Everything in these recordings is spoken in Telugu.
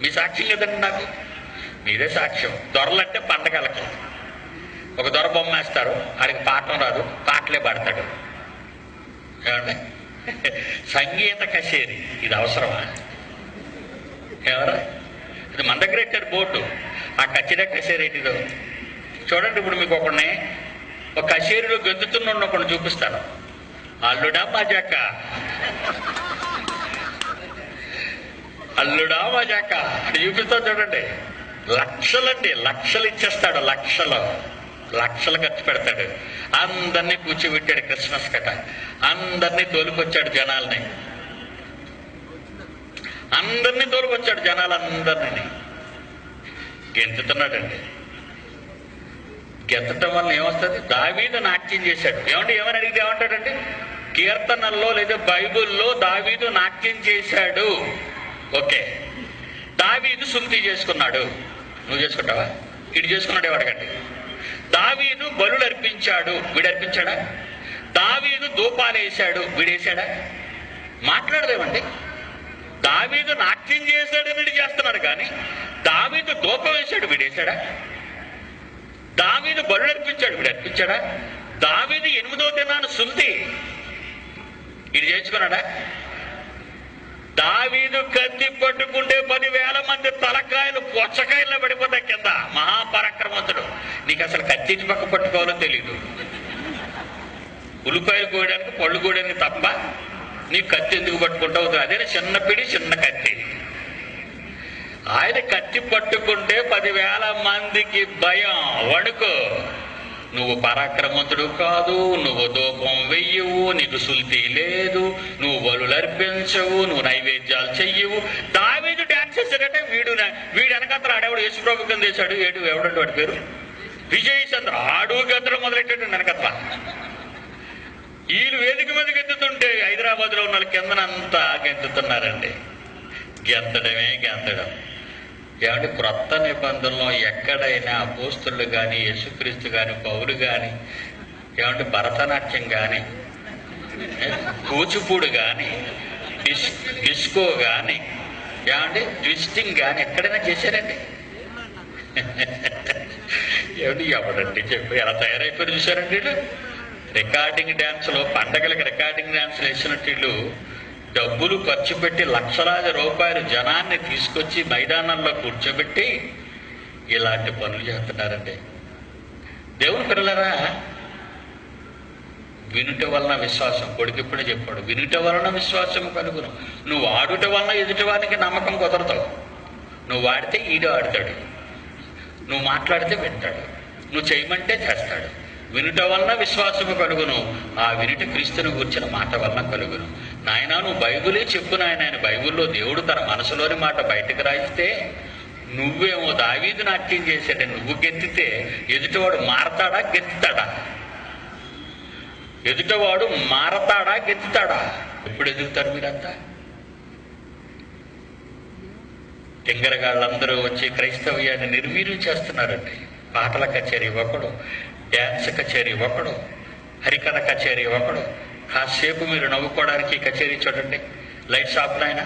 మీ సాక్ష్యం లేదండి నాకు. మీదే సాక్ష్యం. దొరలంటే పండగలకి ఒక దొర బొమ్మ వేస్తారు ఆడికి పాటం రాదు పాటలే పాడతాడు. ఏమండి? సంగీత కచేరి. ఇది అవసరమా? ఎవరా? ఇది మన దగ్గర ఎట్టారు బోటు ఆ కచేరీ కచేరీ ఏంటిదో? చూడండి ఇప్పుడు మీకు ఒకడిని ఒక కచేరీలో గెంతుతున్న ఒకడిని చూపిస్తాను. అల్లుడా మజాక. అల్లుడా మజాక అని చూపిస్తాను చూడండి. లక్షలండి లక్షలు ఇచ్చేస్తాడు లక్షలు. లక్షలు ఖర్చు పెడతాడు. అందరినీ కూర్చోబెట్టాడు క్రిస్మస్ కట. అందరినీ తోలుకొచ్చాడు జనాల్ని. అందరినీ తోలుకొచ్చాడు జనాలందరినీ. గెంతుతున్నాడండి. గెంతటం వల్ల ఏమొస్తుంది? దావీదు నాట్యం చేశాడు. ఏమంటే ఏమని అడిగితే ఏమంటాడండి? కీర్తనల్లో లేదా బైబిల్లో దావీదు నాట్యం చేశాడు. ఓకే. దావీదు సుంతి చేసుకున్నాడు. నువ్వు చేసుకుంటావా? ఇటు చేసుకున్నాడు ఎవడకండి దావీదు బలులు అర్పించాడు వీడు అర్పించాడా దావీదు దూపాలు వేశాడు వీడేశాడా? మాట్లాడదేమండి? దావీదు నాట్యం చేశాడు వీడు చేస్తున్నాడు కానీ దావీదు దూపం వేశాడు. వీడేశాడా? దావీదు బలు అర్పించాడు వీడు అర్పించాడా దావీదు ఎనిమిదో దినాన్ని సుల్తి ఇది చేయించుకున్నాడా? దావీదు కత్తి పట్టుకుంటే పదివేల మంది తలకాయలు పొచ్చకాయల్లో పడిపోతాయి కింద. మహాపరాక్రమంతుడు నీకు అసలు కత్తి పక్క పట్టుకోవాలో తెలియదు ఉల్లిపాయలు కోయడానికి పళ్ళు కోయడానికి తప్ప నీ కత్తి ఎందుకు పట్టుకుంటావు అదే చిన్న పిడి చిన్న కత్తి. ఆయన కత్తి పట్టుకుంటే పదివేల మందికి భయం. వణుకు. నువ్వు పరాక్రమంతుడు కాదు నువ్వు దూపం వెయ్యవు నీకు సుల్తి లేదు నువ్వు బలులర్పించవు నువ్వు నైవేద్యాలు చెయ్యవు. దావీదు డాన్స్ చేశాడంటే వీడు వీడు వెనకత్ర ఆడేవాడు యేసుప్రభు చేశాడు ఏడు ఎవడంటే వాడి పేరు? విజయ్ చంద్ర ఆడు గద్దరు మొదలెట్టాడు వెనకత్ర వీళ్ళు వేదిక మీద గెంతుతుంటే హైదరాబాద్లో ఉన్న వాళ్ళు కిందనంతా గెంతుతున్నారండి. గెంతడమే గెంతడం. ఏమంటే క్రొత్త నిబంధనలో ఎక్కడైనా అపోస్తులు కానీ యేసుక్రీస్తు కానీ పౌరు కానీ ఏమంటే భరతనాట్యం కానీ కూచిపూడి కానీ డిస్ డిస్కో కానీ ఏమంటే ట్విస్టింగ్ కానీ ఎక్కడైనా చేశారండి? ఏమిటి ఎవడండి చెప్పి ఎలా తయారైపోయి చూశారండి వీళ్ళు? రికార్డింగ్ డ్యాన్స్లో పండగలకు రికార్డింగ్ డ్యాన్స్లు వేసినట్టు వీళ్ళు డబ్బులు ఖర్చు పెట్టి లక్షలాది రూపాయలు జనాన్ని తీసుకొచ్చి మైదానంలో కూర్చోబెట్టి ఇలాంటి పనులు చేస్తున్నారండి. దేవుని పిల్లరా వినుట వలన విశ్వాసం కొడుకు ఇప్పుడే చెప్పాడు వినుట వలన విశ్వాసం కలుగును. నువ్వు ఆడుట వలన ఎదుటివానికి నమ్మకం కుదరతావు నువ్వు ఆడితే ఈడు ఆడతాడు. నువ్వు మాట్లాడితే వింటాడు. నువ్వు చేయమంటే చేస్తాడు. వినుట వలన విశ్వాసము కలుగును. ఆ వినుట క్రీస్తుని కూర్చిన మాట వలన కలుగును. నాయన నువ్వు బైబిలే చెప్పు నాయన. ఆయన బైబిల్లో దేవుడు తన మనసులోని మాట బయటకు రాయిస్తే నువ్వేమో దావీదు నాట్యం చేశాడు నువ్వు గెంతితే ఎదుటివాడు మారతాడా గెంతుతాడా ఎదుటవాడు మారతాడా గెంతుతాడా ఎప్పుడు ఎదుగుతారు మీరంతా? టింగరగాళ్ళందరూ వచ్చి క్రైస్తవ్యాన్ని నిర్వీర్యం చేస్తున్నారండి. పాటల కచేరీ ఒకడు డ్యాన్స్ కచేరీ ఒకడు హరికథ కచేరీ ఒకడు కాసేపు మీరు నవ్వుకోవడానికి కచేరీ చూడండి. లైట్స్ ఆఫ్ నాయన.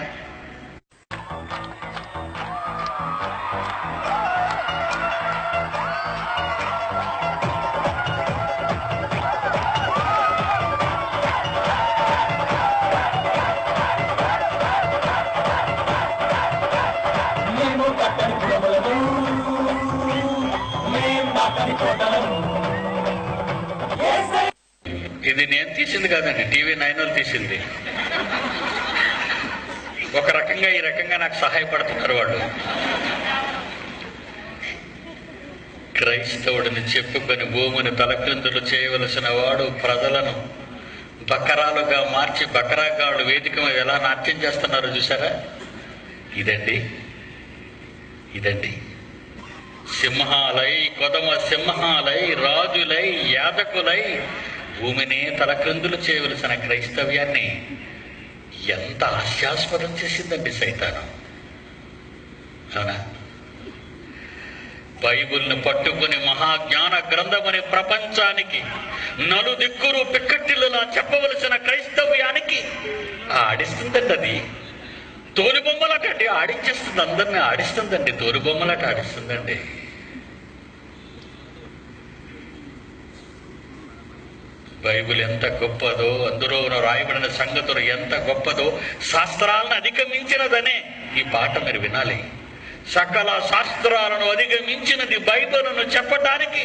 మేము కట్టని కులములను మేము ఇది నేను తీసింది కాదండి టీవీ నైన్ వాళ్ళు తీసింది. ఒక రకంగా ఈ రకంగా నాకు సహాయపడుతున్నారు వాళ్ళు. క్రైస్తవుడిని చెప్పుకొని భూమిని తలక్రిందులు చేయవలసిన వాడు ప్రజలను బకరాలుగా మార్చి బకరాగాళ్ళు వేదిక మీద ఎలా నాట్యం చేస్తున్నారో చూసారా ఇదండి ఇదండి. సింహాలై కొదమ సింహాలై రాజులై యాదకులై భూమిని తలక్రిందులు చేయవలసిన క్రైస్తవ్యాన్ని ఎంత హాస్యాస్పదం చేసిందండి సైతానం. అవునా? బైబిల్ని పట్టుకుని మహాజ్ఞాన గ్రంథమని ప్రపంచానికి నలుదిక్కులు పిక్కట్టిల్లులా చెప్పవలసిన క్రైస్తవ్యానికి ఆడిస్తుందండి అది. తోలు ఆడించేస్తుంది అందరిని ఆడిస్తుందండి తోలుబొమ్మలాట ఆడిస్తుందండి. బైబిల్ ఎంత గొప్పదో అందులో రాయబడిన సంగతులు ఎంత గొప్పదో శాస్త్రాలను అధిగమించినదనే ఈ పాట మీరు వినాలి. సకల శాస్త్రాలను అధిగమించినది బైబిల్ను చెప్పటానికి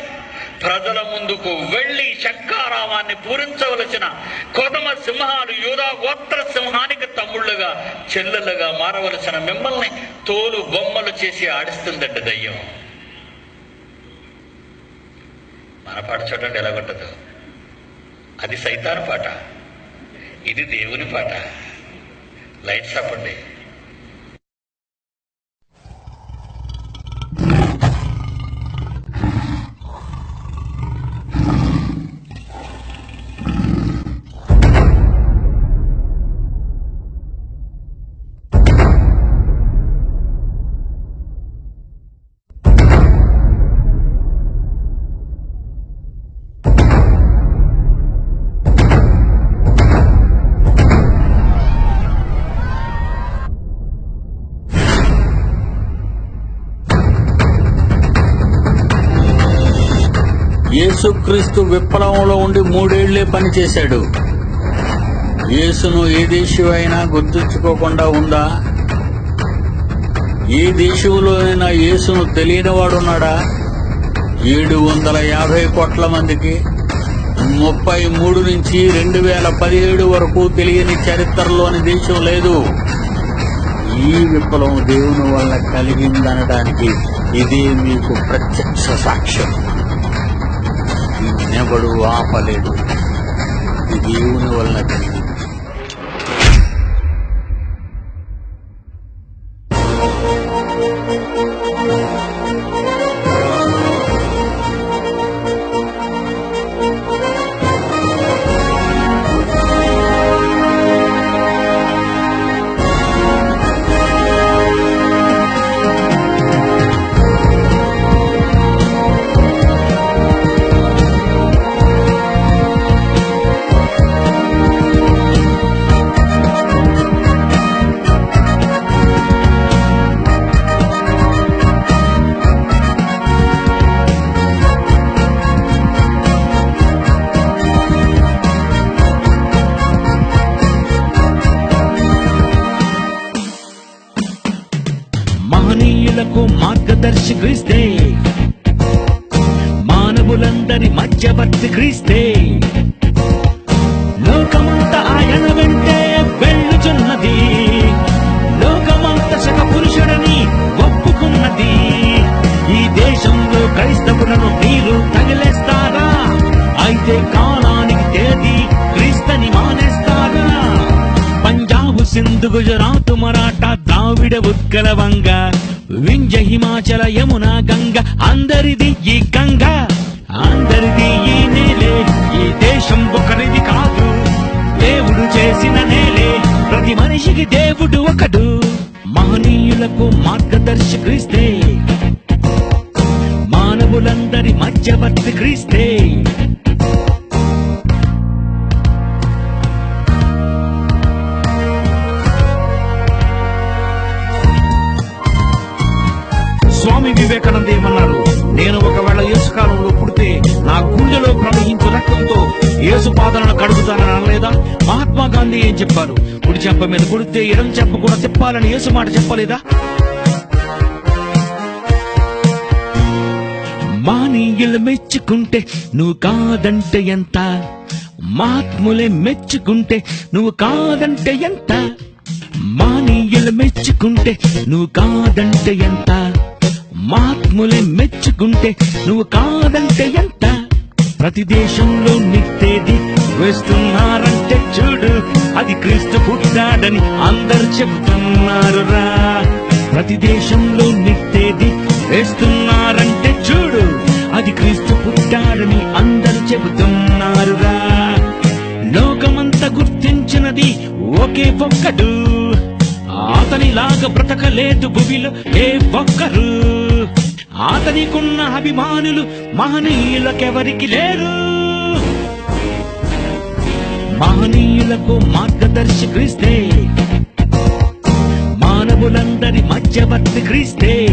ప్రజల ముందుకు వెళ్ళి శంకారామాన్ని పూరించవలసిన కొదమ సింహాలు యూదా గోత్ర సింహానికి తమ్ముళ్ళుగా చెల్లెలుగా మారవలసిన మిమ్మల్ని తోలు బొమ్మలు చేసి ఆడిస్తుందట దయ్యం. మన పాట చూడండి ఎలాగుంటుందో అది సైతాన్ పాట. ఇది దేవుని పాట. లైట్స్ ఆపండి. యేసుక్రీస్తు విప్లవంలో ఉండి మూడేళ్ళే పనిచేశాడు. యేసును ఏ దేశమైనా గుర్తుంచుకోకుండా ఉందా? ఏ దేశంలోనైనా యేసును తెలియనివాడున్నాడా? ఏడు వందల యాభై కోట్ల మందికి ముప్పై మూడు నుంచి రెండు వేల పదిహేడు వరకు తెలియని చరిత్రలోని దేశం లేదు. ఈ విప్లవం దేవుని వల్ల కలిగిందనడానికి ఇదే మీకు ప్రత్యక్ష సాక్ష్యం. నిన్నెవడు ఆపలేడు ఇది దేవుని వలన కలిగింది. మార్గదర్శి క్రీస్తే మానవులందరి మధ్యవర్తి క్రీస్తే. లోకమంత ఆయన వెంటే వెళ్ళుచున్నది. లోకమంత శక పురుషుడని ఒప్పుకున్నది. ఈ దేశంలో క్రైస్తవులను మీరు తగిలేస్తారా? అయితే కాలానికి తేదీ క్రీస్తని మానేస్తారా? పంజాబ్ సింధు గుజరాత్ మరాఠా ద్రావిడ ఉత్కల వంగ. వింజ హిమాచల యమున గంగ. అందరిది ఈ గంగ. అందరిది ఈ నేలే. ఈ దేశం ఒకరిది కాదు. దేవుడు చేసిన నేలే. ప్రతి మనిషికి దేవుడు ఒకడు. మహనీయులకు మార్గదర్శి క్రీస్తే. మానవులందరి మధ్యవర్తి క్రీస్తే. స్వామి వివేకానంద ఏమన్నారు నేను ఒకవేళ యేసుకాలంలో పుడితే నా గుండెలో ప్రవహించు రక్తంతో యేసు పాదాలను కడుగుతానని అనలేదా? మహాత్మా గాంధీ ఏం చెప్పారు? కుడి చెంప మీద కొడితే ఎడం చెంప కూడా చెప్పాలని యేసు మాట చెప్పలేదా? మానీయులు మెచ్చుకుంటే నువ్వు కాదంటే ఎంత? మహాత్ములే మెచ్చుకుంటే నువ్వు కాదంటే ఎంత? మానీయులు మెచ్చుకుంటే నువ్వు కాదంటే ఎంత? మహాత్ములే మెచ్చుకుంటే నువ్వు కాదంటే ఎంత? ప్రతి దేశంలో నిత్తేది వేస్తున్నారంటే చూడు అది క్రీస్తు పుట్టాడని అందరు చెబుతున్నారు రా ప్రతి దేశంలో నిట్టేది వేస్తున్నారంటే చూడు అది క్రీస్తు పుట్టాడని అందరు చెబుతున్నారురా. లోకమంతా గుర్తించినది ఒకే ఒక్కడు. అతనిలాగా బ్రతకలేదు భువిలో ఏ ఒక్కరు. అతనికున్న అభిమానులు మహనీయులకెవరికి లేరు. మహనీయులకు మార్గదర్శి క్రీస్తే. మానవులందరి మధ్యవర్తి క్రీస్తే.